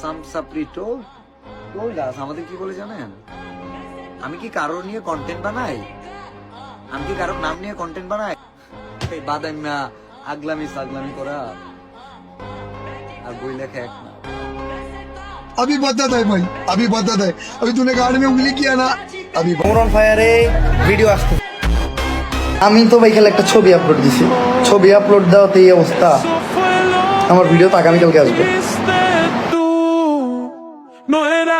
সাম সাপ্রিটো কৈলাস আমাদের কি বলে জানেন আমি কি কারোর নিয়ে কন্টেন্ট বানাই আমি কি কারোর নাম নিয়ে কন্টেন্ট বানাই এই বাদাম্যা আগলামি সাগলামি করা আর বই লেখা এক না अभी बदत है भाई अभी बदत है अभी तूने गाड़ी में उंगली किया ना अभी মোরন ফায়ারে ভিডিও আসতে আমি তো ভাই খালি একটা ছবি আপলোড দিছি ছবি আপলোড দেওয়াতে এই অবস্থা আমার ভিডিও তো আগামীকালকে আসবে tú No era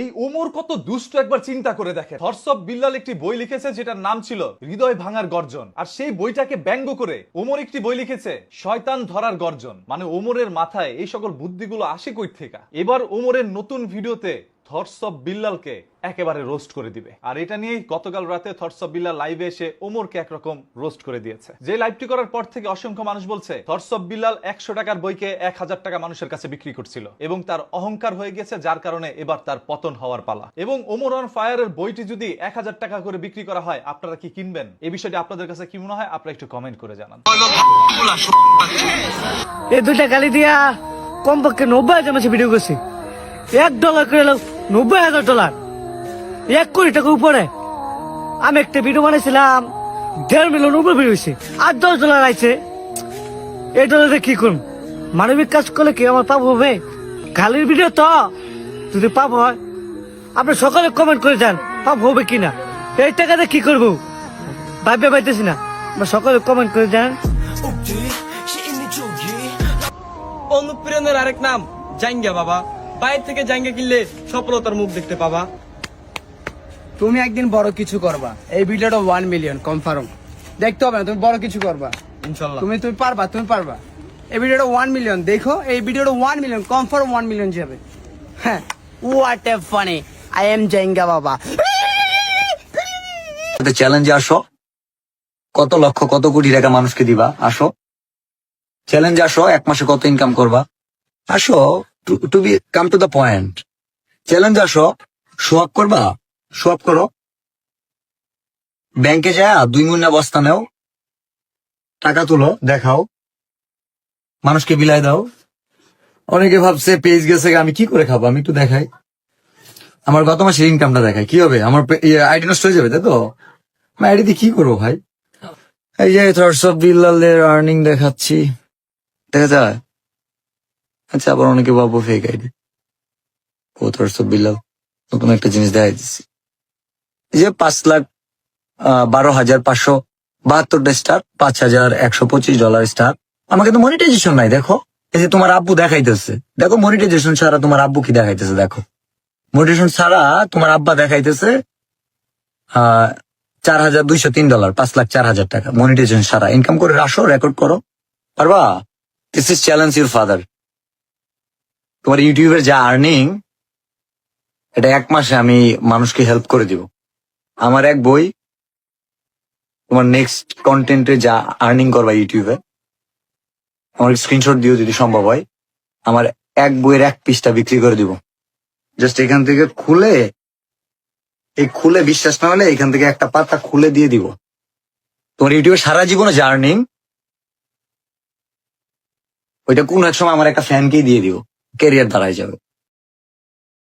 এই ওমর কত দুষ্ট একবার চিন্তা করে দেখে হর্ষব বিল্লাল একটি বই লিখেছে যেটার নাম ছিল হৃদয় ভাঙার গর্জন। আর সেই বইটাকে ব্যঙ্গ করে ওমর একটি বই লিখেছে, শয়তান ধরার গর্জন। মানে ওমরের মাথায় এই সকল বুদ্ধিগুলো আসে কই থেকে? এবার ওমরের নতুন ভিডিওতে থটস অফ বিল্লালকে একেবারে রোস্ট করে দিবে। আর এটা নিয়েই গতকাল রাতে থটস অফ বিল্লাল লাইভে এসে ওমরকে একরকম রোস্ট করে দিয়েছে। যে লাইভটি করার পর থেকে অসংখ্য মানুষ বলছে, থটস অফ বিল্লাল একশো টাকার বইকে এক হাজার টাকা মানুষের কাছে বিক্রি করছিল এবং তার অহংকার হয়ে গেছে, যার কারণে এবার তার পতন হওয়ার পালা। এবং ওমর অন ফায়ারের বইটি যদি এক হাজার টাকা করে বিক্রি করা হয়, আপনারা কি কিনবেন? এই বিষয়টি আপনাদের কাছে কি মনে হয়? আপনারা একটু কমেন্ট করে জানান। এই দুইটা গালি দিয়া কমপক্ষে নব্বই মাসে ভিডিও করছি। এক ডলার করে নব্বই হাজার ডলার। এক কোটি টাকা উপরে। আমি একটা ভিডিও বানাইছিলাম, দেড় মিলিয়ন উপরে ভিডিও হয়েছে আর দশ ডলার আইছে। এই ডলারে কি করুন মানবিক কাজ করলে কি আমার পাপ হবে? গালির ভিডিও তো। যদি পাপ হয়, আপনি সকালে কমেন্ট করে যান পাপ হবে কিনা। এই টাকাতে কি করব? ভাববে পাইতেছি না। সকালে কমেন্ট করে যান অনুপ্রেরণের আরেক নাম জাঙ্গা বাবা। বাইরে থেকে জাঙ্গা কিনলে সফলতার মুখ দেখতে পাবা। তুমি একদিন বড় কিছু করবা। এই ভিডিওটা ওয়ান মিলিয়ন কনফার্ম দেখতে হবে না তুমি বড় কিছু করবা। ইনশাল্লাহ। তুমি তুমি পারবা তুমি পারবা। এই ভিডিওটা ওয়ান মিলিয়ন দেখো এই ভিডিওটা one million confirm one million যাবে। হ্যাঁ। What a funny I am জাইঙ্গা বাবা। চ্যালেঞ্জে আসো। কত লক্ষ কত কোটি টাকা মানুষকে দিবা আসো। চ্যালেঞ্জ আসো এক মাসে কত ইনকাম করবা। আসো। To be come to the point challenge আসো শো আপ করবা? শো আপ করো। ব্যাংকে যা দুই মুন্না বস্তা নেও। টাকা তুলো, দেখাও। মানুষকে বিলাই দাও। অনেকে ভাবছে পেজ গেছে, আমি কি করে খাব? আমি একটু দেখাই। আমার গত মাসের ইনকামটা দেখাই। কি হবে? আমার আইডি নষ্ট হয়ে যাবে, তাই তো? আইডি দিয়ে কি করব ভাই? এই যে থটস অফ আর্নিং দেখাচ্ছি। দেখা যায়? আচ্ছা আবার অনেকে ভাববো ফেক আইডি ও বিল্লাল। নতুন একটা জিনিস দেখাই দিচ্ছি যে পাঁচ লাখ বারো হাজার পাঁচশো বাহাত্তরটা স্টার পাঁচ হাজার একশো পঁচিশ ডলার স্টার আমাকে তো মনিটাইজেশন নাই, দেখো। এই যে তোমার আব্বু দেখাইতেছে। দেখো মনিটাইজেশন ছাড়া তোমার আব্বু কি দেখাইতেছে, দেখো। মোটিভেশন ছাড়া তোমার আব্বা দেখাইতেছে চার হাজার দুইশো তিন ডলার পাঁচ লাখ চার হাজার টাকা। মনিটাইজেশন ছাড়া। ইনকাম করে আসো রেকর্ড করো। পারবা? This is challenge your father তোমার ইউটিউবের যা আর্নিং এটা এক মাসে আমি মানুষকে হেল্প করে দিব। আমার এক বই, তোমার নেক্সট কন্টেন্টে যা আর্নিং করবা ইউটিউবে আমার স্ক্রিনশট দিও যদি সম্ভব হয়, আমার এক বইয়ের এক পিসটা বিক্রি করে দিব। জাস্ট এখান থেকে খুলে, এই খুলে বিশ্বাস না হলে এখান থেকে একটা পাতা খুলে দিয়ে দিব। তোমার ইউটিউবে সারা জীবনে জার্নিং ওইটা কোন এক সময় আমার একটা ফ্যানকেই দিয়ে দিব। ক্যারিয়ার দাঁড়ায় যাবে।